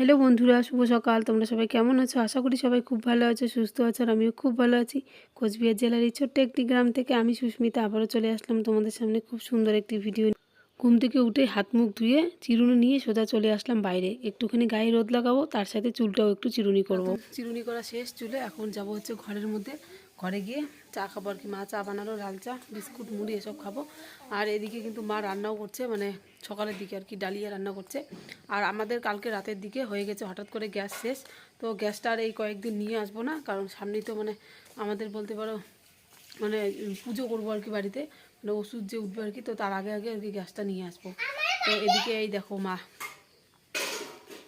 Hello বন্ধুরা, শুভ সকাল। তোমরা সবাই কেমন আছো? আশা করি সবাই খুব ভালো আছো, সুস্থ আছো, আর আমিও খুব ভালো আছি। কোচবিহার জেলার এই ছোট্ট একটি গ্রাম থেকে আমি সুস্মিতা আবারও চলে আসলাম তোমাদের সামনে খুব সুন্দর একটি ভিডিও ঘুম থেকে উঠে হাত মুখ ধুয়ে চিরুনি নিয়ে সোজা চলে আসলাম বাইরে। একটুখানি গায়ে রোদ লাগাবো, তার সাথে চুলটাও একটু চিরুনি করব। চিরুনি করা শেষ, চুলে এখন যাব হচ্ছে ঘরের মধ্যে। ঘরে গিয়ে চা খাব আর কি, মা চা বানালো লাল চা, বিস্কুট, মুড়ি, এসব খাব। আর এদিকে কিন্তু মা রান্নাও করছে মানে সকালের দিকে আর কি ডালিয়া রান্না করছে। আর আমাদের কালকে রাতের দিকে হয়ে গেছে হঠাৎ করে গ্যাস শেষ। তো গ্যাসটা আর এই কয়েকদিন নিয়ে আসব না, কারণ সামনেই তো মানে আমাদের বলতে পারো মানে পুজো করব আর কি বাড়িতে মানে ওষুধ যে উঠবে আর কি, তো তার আগে আগে আর কি গ্যাসটা নিয়ে আসব। তো এদিকে এই দেখো মা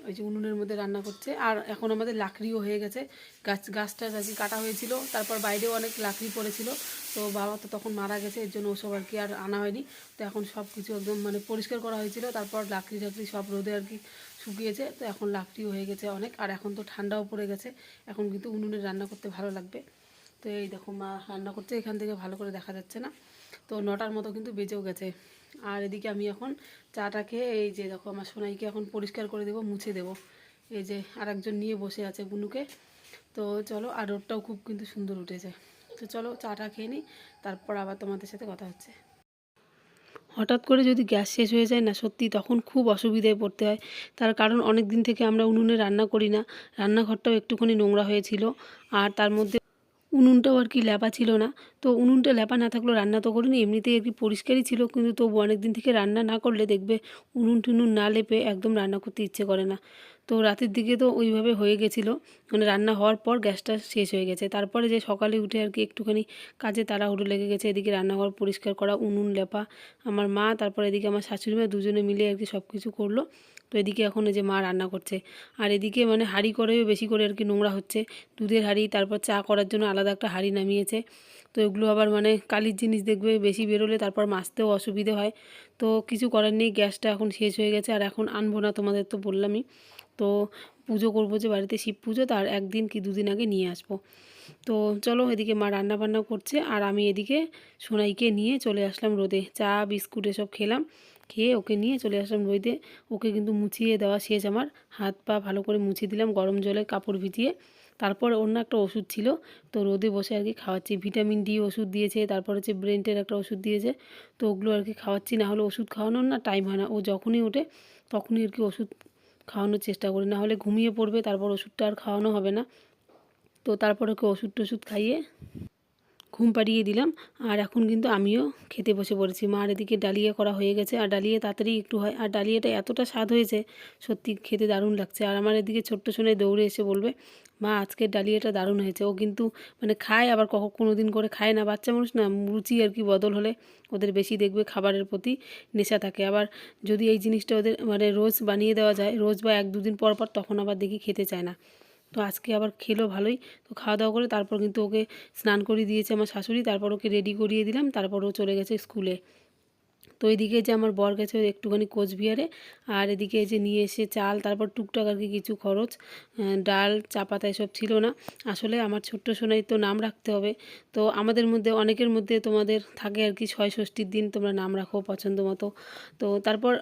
ওই যে উনুনের মধ্যে রান্না করছে। আর এখন আমাদের লাকড়িও হয়ে গেছে। গাছ গাছটা আর কি কাটা হয়েছিল, তারপর বাইরেও অনেক লাকড়ি পড়েছিল। তো বাবা তো তখন মারা গেছে, এর জন্য ওসব আর কি আর আনা হয়নি। তো এখন সব কিছু একদম মানে পরিষ্কার করা হয়েছিল, তারপর লাকড়ি টাকড়ি সব রোদে আর কি শুকিয়েছে। তো এখন লাকড়িও হয়ে গেছে অনেক, আর এখন তো ঠান্ডাও পড়ে গেছে। এখন কিন্তু উনুনে রান্না করতে ভালো লাগবে। তো এই দেখো মা রান্না করছে, এখান থেকে ভালো করে দেখা যাচ্ছে না। তো নটার মতো কিন্তু বেজেও গেছে। আর এদিকে আমি এখন চাটা খেয়ে এই যে দেখো আমার সোনাইকে এখন পরিষ্কার করে দেবো, মুছে দেবো। এই যে আর একজন নিয়ে বসে আছে বুনুকে। তো চলো, আর রোদটাও খুব কিন্তু সুন্দর উঠেছে। তো চলো, চাটা খেয়ে নিই, তারপর আবার তোমাদের সাথে কথা হচ্ছে। হঠাৎ করে যদি গ্যাস শেষ হয়ে যায় না, সত্যি তখন খুব অসুবিধায় পড়তে হয়। তার কারণ অনেক দিন থেকে আমরা উনুনে রান্না করি না। রান্নাঘরটাও একটুখানি নোংরা হয়েছিল। আর তার মধ্যে উনুনটাও আর কি ল্যাপা ছিল না। তো উনুনটা ল্যাপা না থাকলেও রান্না তো করিনি, এমনিতেই আর কি পরিষ্কারই ছিল, কিন্তু তবু অনেক দিন থেকে রান্না না করলে দেখবে উনুন টুনুন না লেপে একদম রান্না করতে ইচ্ছে করে না। তো রাতের দিকে তো ওইভাবে হয়ে গেছিল। মানে রান্না হওয়ার পর গ্যাসটা শেষ হয়ে গেছে। তারপরে যে সকালে উঠে আর কি একটুখানি কাজে তাড়াহুড়ো লেগে গেছে। এদিকে রান্নাঘর পরিষ্কার করা, উনুন লেপা, আমার মা, তারপর এদিকে আমার শাশুড়ি মা দুজনে মিলে আর কি সব কিছু করল। তো এদিকে এখন যে মা রান্না করছে। আর এদিকে মানে হাঁড়ি করেও বেশি করে আর কি নোংরা হচ্ছে। দুধের হাঁড়ি, তারপর চা করার জন্য আলাদা একটা হাঁড়ি নামিয়েছে। তো এগুলো আবার মানে কালির জিনিস দেখবে বেশি বেরোলে তারপর মাজতেও অসুবিধে হয়। তো কিছু করার নেই, গ্যাসটা এখন শেষ হয়ে গেছে। আর এখন আনব না, তোমাদের তো বললামই। তো পুজো করব যে বাড়িতে শিব পুজো, তার একদিন কি দুদিন আগে নিয়ে আসব। তো চলো এদিকে মা রান্না বান্না করছে, আর আমি এদিকে সোনাইকে নিয়ে চলে আসলাম রোদে। চা, বিস্কুট এসব খেলাম, খেয়ে ওকে নিয়ে চলে আসলাম রোদে। ওকে কিন্তু মুছিয়ে দেওয়া শেষ আমার। হাত পা ভালো করে মুছিয়ে দিলাম, গরম জলে কাপড় ভিজিয়ে। তারপর অন্য একটা ওষুধ ছিল, তো রোদে বসে আর কি খাওয়াচ্ছি। ভিটামিন ডি ওষুধ দিয়েছে, তারপর হচ্ছে ব্রেনটের একটা ওষুধ দিয়েছে, তো ওগুলো আর কি খাওয়াচ্ছি, না হলে ওষুধ খাওয়ানোর না টাইম হয় না। ও যখনই ওঠে, তখনই আর কি ওষুধ খাওয়ানোর চেষ্টা করি। না হলে ঘুমিয়ে পড়বে, তারপর ওষুধটা আর খাওয়ানো হবে না। তো তারপর ওকে ওষুধ টষুধ খাইয়ে ঘুম পাড়িয়ে দিলাম। আর এখন কিন্তু আমিও খেতে বসে পড়েছি। মার এদিকে ডালিয়া করা হয়ে গেছে। আর ডালিয়া তাড়াতাড়ি একটু হয়। আর ডালিয়াটা এতটা স্বাদ হয়েছে, সত্যি খেতে দারুণ লাগছে। আর আমার এদিকে ছোট্ট সোনায় দৌড়ে এসে বলবে, মা, আজকের ডালিয়াটা দারুণ হয়েছে। ও কিন্তু মানে খায়, আবার কখন কোনো দিন করে খায় না। বাচ্চা মানুষ না, রুচি আর কি বদল হলে ওদের বেশি দেখবে খাবারের প্রতি নেশা থাকে। আবার যদি এই জিনিসটা ওদের মানে রোজ বানিয়ে দেওয়া যায়, রোজ বা এক দুদিন পর পর তখন আবার দেখি খেতে চায় না। তো আজকে আবার খেলো ভালোই। তো খাওয়া দাওয়া করে তারপর কিন্তু ওকে স্নান করিয়ে দিয়েছে আমার শাশুড়ি, তারপর ওকে রেডি করিয়ে দিলাম, তারপর ও চলে গেছে স্কুলে তো এদিকে যে আমার বর গেছে একটুখানি কোচবিহারে, আর এদিকে যে নিয়ে এসে চাল, তারপর টুকটাক আর কি কিছু খরচ ডাল, চা পাতা এসব ছিল না। আসলে আমার ছোট্ট সোনাই তো নাম রাখতে হবে। তো আমাদের মধ্যে, অনেকের মধ্যে তোমাদের থাকে আর কি ছয় ষষ্ঠীর দিন, তোমরা নাম রাখো পছন্দ মতো। তো তারপর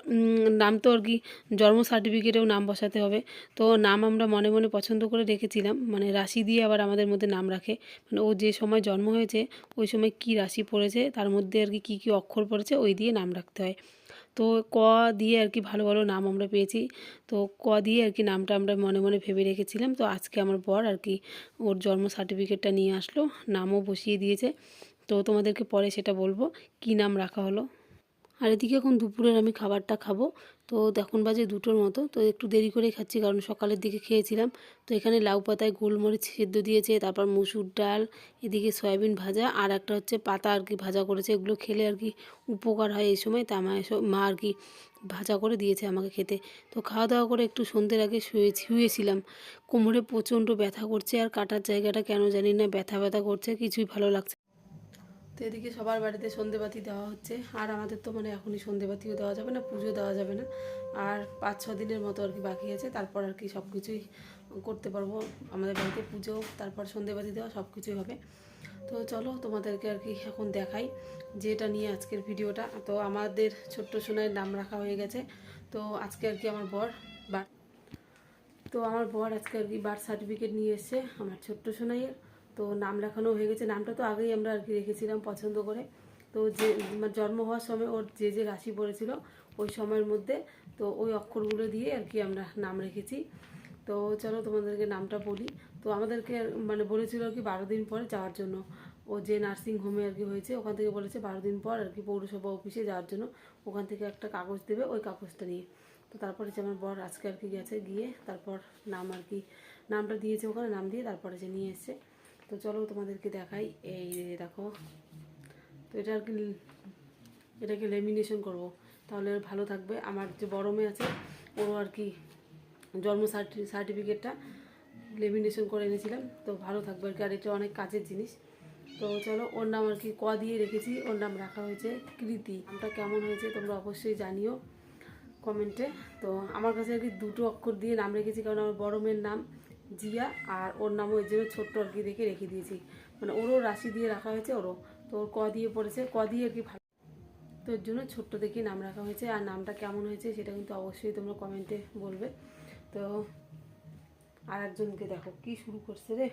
নাম তো আর কি জন্ম সার্টিফিকেটেও নাম বসাতে হবে। তো নাম আমরা মনে মনে পছন্দ করে রেখেছিলাম মানে রাশি দিয়ে আবার আমাদের মধ্যে নাম রাখে। মানে ও যে সময় জন্ম হয়েছে, ওই সময় কি রাশি পড়েছে, তার মধ্যে আর কি কী কী অক্ষর পড়েছে, ওই দিয়ে নাম রাখতে হয়। তো ক দিয়ে আর কি ভালো ভালো নাম আমরা পেয়েছি। তো ক দিয়ে আর কি নামটা আমরা মনে মনে ভেবে রেখেছিলাম। তো আজকে আমার বর আর কি ওর জন্ম সার্টিফিকেটটা নিয়ে আসলো, নামও বসিয়ে দিয়েছে। তো তোমাদেরকে পরে সেটা বলব। কি নাম রাখা হলো? আর এদিকে এখন দুপুরের আমি খাবারটা খাব। তো এখন বাজে দুটোর মতো। তো একটু দেরি করে খাচ্ছি, কারণ সকালের দিকে খেয়েছিলাম। তো এখানে লাউ পাতায় গোলমরিচ সেদ্ধ দিয়েছে, তারপর মুসুর ডাল, এদিকে সয়াবিন ভাজা, আর একটা হচ্ছে পাতা আর কি ভাজা করেছে। এগুলো খেলে আর কি উপকার হয় এই সময়, তা এসব, মা আর কি ভাজা করে দিয়েছে আমাকে খেতে। তো খাওয়া দাওয়া করে একটু সন্ধ্যের আগে শুয়ে শুয়েছিলাম। কোমরে প্রচণ্ড ব্যথা করছে, আর কাটার জায়গাটা কেন জানি না, ব্যথা ব্যথা করছে, কিছুই ভালো লাগছে তো এদিকে সবার বাড়িতে সন্ধেবাতি দেওয়া হচ্ছে। আর আমাদের তো মানে এখনই সন্ধেবাতিও দেওয়া যাবে না, পুজো দেওয়া যাবে না। আর পাঁচ ছ দিনের মতো আর কি বাকি আছে। তারপর আর কি সব কিছুই করতে পারব। আমাদের বাড়িতে পুজো, তারপর সন্ধেবাতি দেওয়া সব কিছুই হবে। তো চলো তোমাদেরকে আর কি এখন দেখাই যেটা নিয়ে আজকের ভিডিওটা। তো আমাদের ছোট্ট সোনার নাম রাখা হয়ে গেছে। তো আজকে আর কি আমার বর তো আমার বর আজকে আর কি বার্থ সার্টিফিকেট নিয়ে এসছে, আমার ছোট্ট সোনাইয়ের। তো নাম লেখানো হয়ে গেছে। নামটা তো আগেই আমরা আর কি রেখেছিলাম পছন্দ করে। তো যে মানে জন্ম হওয়ার সময় ওর যে যে রাশি পড়েছিল, ওই সময়ের মধ্যে তো ওই অক্ষরগুলো দিয়ে আর কি আমরা নাম রেখেছি। তো চলো তোমাদেরকে নামটা বলি। তো আমাদেরকে মানে বলেছিল আর কি বারো দিন পরে যাওয়ার জন্য। ও যে নার্সিং হোমে আর কি হয়েছে, ওখান থেকে বলেছে বারো দিন পর আর কি পৌরসভা অফিসে যাওয়ার জন্য। ওখান থেকে একটা কাগজ দেবে ওই কাগজটা নিয়ে। তো তারপরে যে আমার বর আজকে আর কি গেছে, গিয়ে তারপর নাম আর কি, নামটা দিয়েছে ওখানে, নাম দিয়ে তারপরে যে নিয়ে এসছে। তো চলো তোমাদেরকে দেখাই। এই দেখো, তো এটা আর কি, এটাকে লেমিনেশন করব। তাহলে ভালো থাকবে। আমার যে বড় মেয়ে আছে ওরও আর কি জন্ম সার্টিফিকেটটা লেমিনেশন করে এনেছিলাম। তো ভালো থাকবে আর কি। আর এটা অনেক কাজের জিনিস। তো চলো, ওর নাম আর কি ক দিয়ে রেখেছি। ওর নাম রাখা হয়েছে কৃতি। নামটা কেমন হয়েছে তোমরা অবশ্যই জানিও কমেন্টে। তো আমার কাছে আর কি দুটো অক্ষর দিয়ে নাম রেখেছি, কারণ আমার বড় মেয়ের নাম জিয়া আর ওর নামও ওই জন্য ছোট্ট আর কি দেখে রেখে দিয়েছি। মানে ওরও রাশি দিয়ে রাখা হয়েছে, ওরও। তো ওর ক দিয়ে পড়েছে, ক দিয়ে আর কি ভালো। তো এর জন্য ছোট্ট দেখেই নাম রাখা হয়েছে, আর নামটা কেমন হয়েছে সেটা কিন্তু অবশ্যই তোমরা কমেন্টে বলবে। তো আর একজনকে দেখো, কি শুরু করছে রে।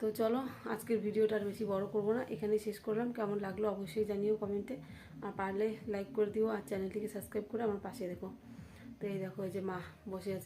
তো চলো, আজকের ভিডিওটা আর বেশি বড় করব না, এখানেই শেষ করলাম। কেমন লাগল অবশ্যই জানিও কমেন্টে, আর পারলে লাইক করে দিও, আর চ্যানেলটিকে সাবস্ক্রাইব করে আমার পাশে দেখো। তো এই দেখো যে মা বসে আছে।